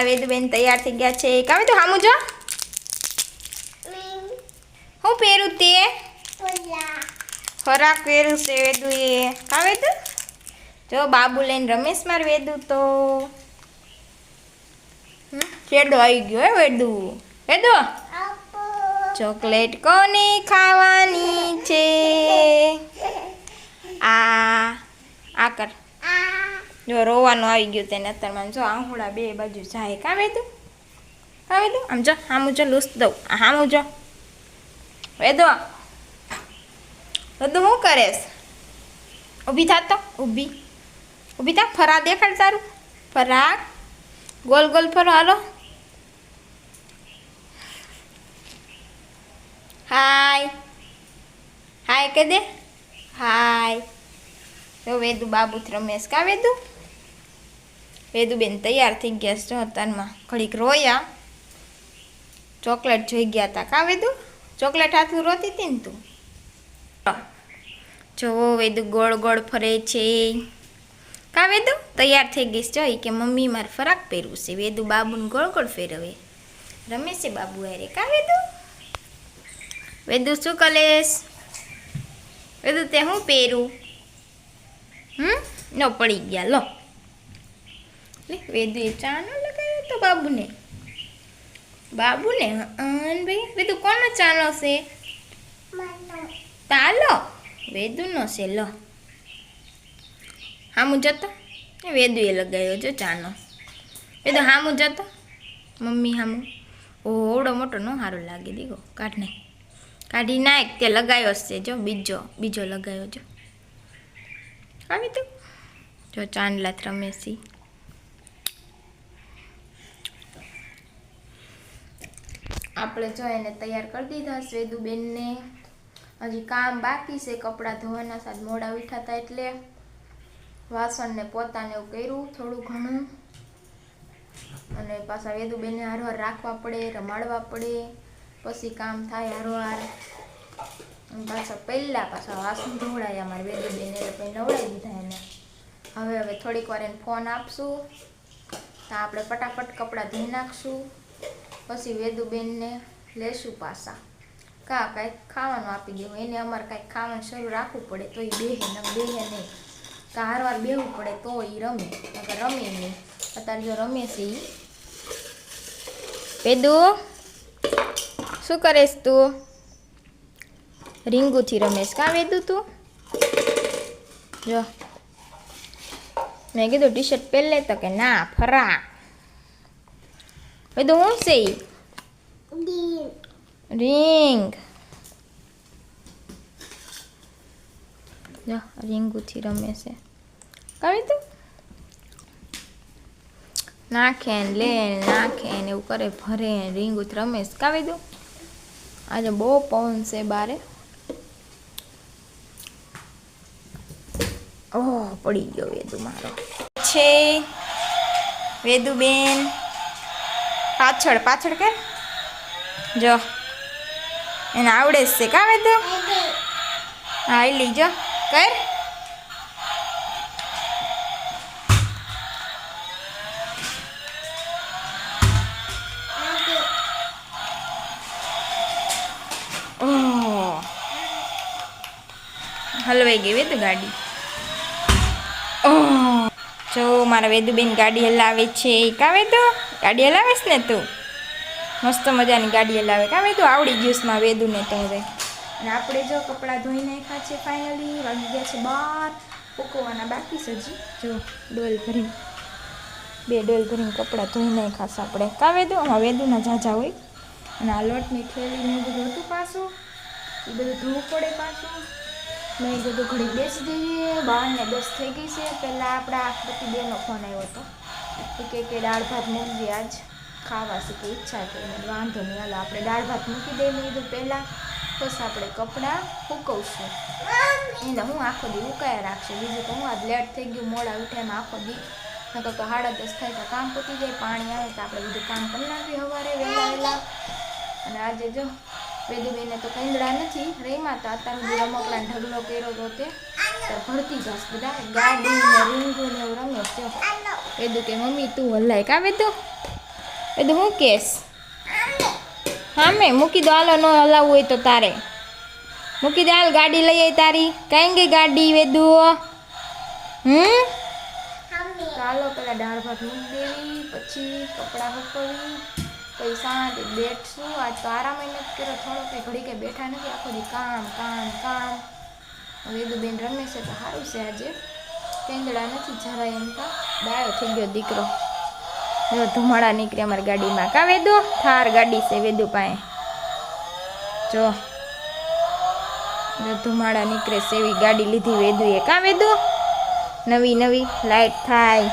મારા વેદબેન તૈયાર થઈ ગયા છે. કાવે તો હામું જો? હું પહેરું તે? ખોરાક પહેરું છે વેદુએ. કાવે તો જો બાબુ લઈને રમેશ માર વેદુ તો. ચેડો આવી ગયો હે વેદુ. વેદુ? ચોકલેટ કોની ખાવાની છે આ આ કર જો રોવાનું આવી ગયું તેને અત્યારમાં. જો આહુડા બે બાજુ જાય કાવે તું? કાવે તું? આમ જો, હામું જો લૂસ દઉં. હામું જો. વેદો. વેદો શું કરેશ? ઊભી થા તો. ઊભી. ઊભી થા. ફરા દેખાડ તારું. ફરાક ગોલ ગોલ ફરો. હાલો. હાય. હાય કે દે? હાય. તો વેદુ બાબુથી રમેશ. કા વેદુ? વેદુ બેન તૈયાર થઈ ગયા છે તનમાં ઘડીક રોયા. ચોકલેટ જોઈ ગયા હતા કા વેદુ? ચોકલેટ હાથું રોતી હતી ને તું? જોવો વેદુ ગોળ ગોળ ફરે છે. કા વેદુ? તૈયાર થઈ ગઈ છે. કે મમ્મી મારે ફરાક પહેરવું છે. વેદુ બાબુને ગોળ ગોળ ફેરવે. રમે છે બાબુ અરે કા વેદુ? વેદુ શું કલેશ? વેદુ તે હું પહેરું? હમ? ન પડી ગયા. લો. લે વેદુ એ ચા ન લગાવ્યો તો બાબુને. બાબુને અન ભાઈ વેદુ કોનો ચાનો છે? તાલો? વેદુનો છે લો. હામું જતો? વેદુએ વેદુ એ લગાવ્યો જો ચાનો. વેદુ હામુ જતો? મમ્મી હામું. ઓવડો મોટો નો સારો લાગે દીગો કાઢ નાખ કાઢી નાખ તે લગાવ્યો છે જો બીજો બીજો લગાવ્યો જો. આવી તું? જો ચાંદલા રમેશી આપણે જો એને તૈયાર કરી દીધા સ્વેદુબેનને હજી કામ બાકી છે, કપડાં ધોવાના સાથ મોડા ઉઠાતા એટલે વાસણને પોતાને એવું કર્યું, થોડું ઘણું. અને પાછા વેદુબેનને હારવાર રાખવા પડે, રમાડવા પડે, પછી કામ થાય હારવાર. પાછા પહેલાં પાછા વાસણ ધોવડાય અમારે વેદુબેન એટલે પછી નવડાવી દીધા એને. હવે હવે થોડીક વાર એને ફોન આપશું. તો આપણે ફટાફટ કપડાં ધોઈ નાખશું. પછી વેદુબેનને લેશું પાછા કા, કાંઈક ખાવાનું આપી દેવું એને અમારે કાંઈક ખાવાનું શરૂ રાખવું પડે તો એ બેહે, ને બેહે નહીં. કા હારવાર બેહવું પડે તો એ રમે. નકર રમે નહીં. અત્યારે જો રમે છે એ પેદુ શું કરેશ તું? રીંગુથી રમેશ. કાં, વેદુ તું? જો. મેં કીધું ટી શર્ટ પહેરલે તો કે ના ફરા વેદુ શું છે Ring. રિંગ જો રીંગુથી રમે છે. તું નાખે ને લે નાખે ને એવું કરે ભરે રીંગુથી રમે છે. કાવી દઉં? આજે બહુ પવન છે બારે. ઓહ, પડી ગયો વેદુ મારો. છે. વેદુબેન. પાછળ પાછળ કે? જો. એને આવડે છે કા વેદુ હા એ લીજો. કર. હલવાઈ ગઈ વેદુ ગાડી. જો, મારા વેદુબેન ગાડી હલાવે છે. કાવે તો ગાડી હલાવેશ ને તું? મસ્ત મજાની ગાડી હલાવે. કાવે તું આવડી જ્યુસમાં વેદુને તો હવે. અને આપણે જો કપડાં ધોઈ નાખ્યા છે ફાઇનલી વાગી ગયા છે બાર. ફૂકવાના બાકી હજી. જો, ડોલ ભરીને. બે ડોલ ભરીને કપડાં ધોઈ નાખ્યા છે આપણે. કાવે તો આમાં વેદુના ઝાઝા હોય. અને આ લોટની થેલીને બધું હતું પાછું. એ બધું ધોવું પડે પાછું. મેં કીધું ઘડી બેસી જઈએ. બહારને દસ થઈ ગઈ છે. પહેલાં આપણા પતિદેવનો ફોન આવ્યો હતો. કે કે દાળ ભાત મૂકવી આજ. ખાવા છે કે ઈચ્છા મેં વાંધો નહીં, હાલો, આપણે દાળ ભાત મૂકી દઈએ મેં કીધું, પહેલાં બસ આપણે કપડાં સૂકવશું. એને હું આખો દી ઉકાયા રાખશે. બીજું તો હું આજ લેટ થઈ ગયું. મોડા ઉઠે આખો દી. નકર તો સાડા દસ થાય તો કામ પતી જાય. પાણી આવે તો આપણે બધું કામ કરી નાખીએ સવારે, વહેલા વહેલા. અને આજે જો વેદુબેને તો કંદડા નથી. રેમાં તો બધી રમકડા ઢગલો કર્યો તો તે ભરતી જશ બધા. ગાડી ને ને એવું રમે છે વેદુ કે, મમ્મી, તું હલાય કા વેદુ? વેદુ, હું કેસ? હા, મેં. મૂકી દો, હાલો, ન હલાવવું હોય તો તારે. મૂકી દે, હાલ ગાડી લઈ આવી તારી. કાંઈ ગઈ ગાડી, વેદુ? હમ? ચાલો પેલા દાળ ભાત મૂકી દેવી, પછી કપડાં હુકવી પછી શાંતિ બેઠશું. આજ તો આરામ નથી કર્યો. થોડો કંઈ ઘડી કંઈ બેઠા નથી. આખો દી કામ કામ કામ. વેદુબેન રમે છે તો સારું છે આજે. કેંદડા નથી જરાય એમ તો. ડાયો થઈ ગયો દીકરો. જો ધુમાડા નીકળે અમારી ગાડીમાં. કા વેદુ? થાર ગાડી છે વેદુ પાસે. જો. જો ધુમાડા નીકળે છે એવી ગાડી લીધી વેદુએ. કા વેદુ? નવી નવી. લાઈટ થાય.